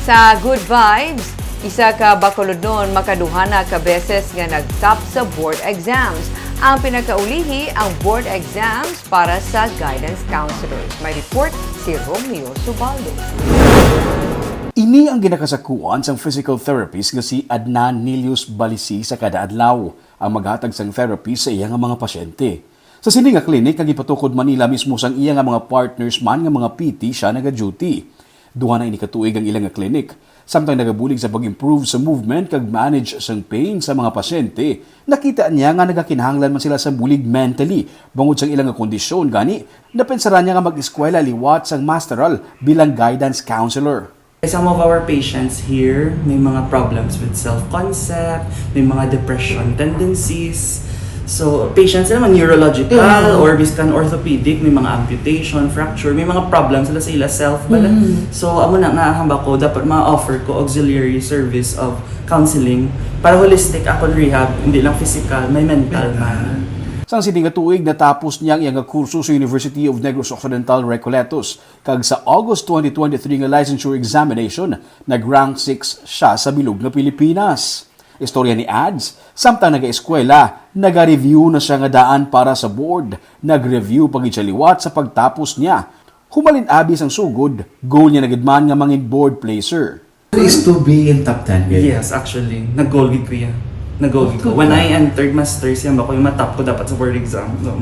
Sa Good Vibes, isa ka bakulodnon makaduhana ka beses nga nag-top sa board exams. Ang pinakaulihi ang board exams para sa guidance counselors. May report si Romeo Subaldo. Ini ang ginakasakuan sang physical therapist nga si Adnan Nilius Balisi sa kada adlaw ang maghatag sang therapy sa iya nga mga pasyente. Sa sini nga klinik nga gipatukod Manila mismo sang iya nga mga partners man nga mga PT siya naga-duty. Duha na ini katuig ang ilang klinik samtang nagabulig sa pag-improve sa movement kag manage sang pain sa mga pasyente. Nakita niya nga nagakinahanglan man sila sa bulig mentally bangod sang ilang kondisyon gani napensaran niya nga mag-eskwela liwat sang masteral bilang guidance counselor. Some of our patients here may mga problems with self-concept, may mga depression tendencies. So, patients naman neurological or biskan orthopedic, may mga amputation, fracture, may mga problems sila sa ila self. Bala. So, amo na nga hamba ko, dapat ma-offer ko auxiliary service of counseling para holistic ako rehab, hindi lang physical, may mental man. Sang sining tuig natapos niya ang iyang kurso sa University of Negros Occidental Recoletos kag sa August 2023 nga licensure examination nag-rank 6 siya sa bilog nga Pilipinas. Istorya ni Ads, samtang naga-eskwela, naga-review na siya nga daan para sa board. Nag-review pag siya liwat sa pagtapos niya. Humalin abis ang sugod, goal niya nagidman nga mangin board placer. is to be in top 10 ganyan. Yes, actually. Nag-goal gid ko yan. Nag-goal gid ko. When I entered masters, yan ako yung matap ko dapat sa board exam. So,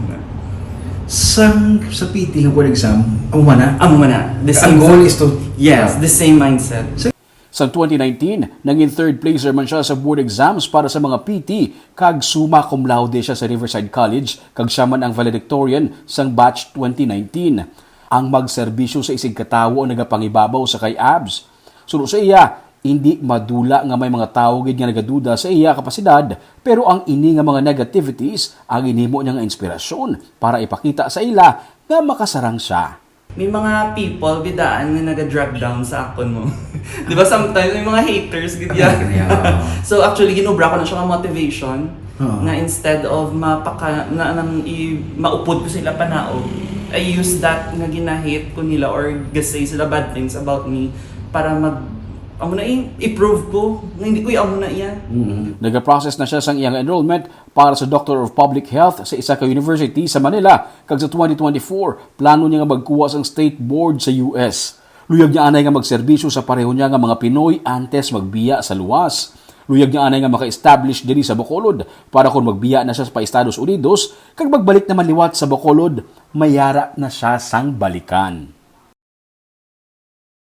Sa, sa PT ng board exam, ang mana, amo na. The ang same goal is to... Yes, the same mindset. Sa 2019, nangin third placer man siya sa board exams para sa mga PT, kag summa cum laude siya sa Riverside College, kag siya man ang valedictorian sang batch 2019. Ang magserbisyo sa isig katawo ang nagapangibabaw sa kay abs. Suno sa iya, hindi madula nga may mga tao gid nga nagaduda sa iya kapasidad, pero ang ini nga mga negativities ang inimo niya nga inspirasyon para ipakita sa ila nga makasarang siya. May mga people bidaan nga naga-drag down sa akon mo. 'Di ba sometimes may mga haters gid yan. Yeah. so actually ginubra ko na siya nga motivation Oo. na instead of mapaka na nang i, maupod ko sila panao, I use that nga ginahate ko nila or gasay sila bad things about me para mag amo na i-prove ko nga hindi ko amo na iya. Nag-process na siya sang iyang enrollment para sa Doctor of Public Health sa isa ka university sa Manila. Kag sa 2024, plano niya nga magkuha sang state board sa US. Luyag niya anay nga magserbisyo sa pareho niya nga mga Pinoy antes magbiya sa luwas. Luyag niya anay nga maka-establish diri sa Bacolod para kung magbiya na siya pa Estados Unidos, kag magbalik naman liwat sa Bacolod, mayara na siya sang balikan.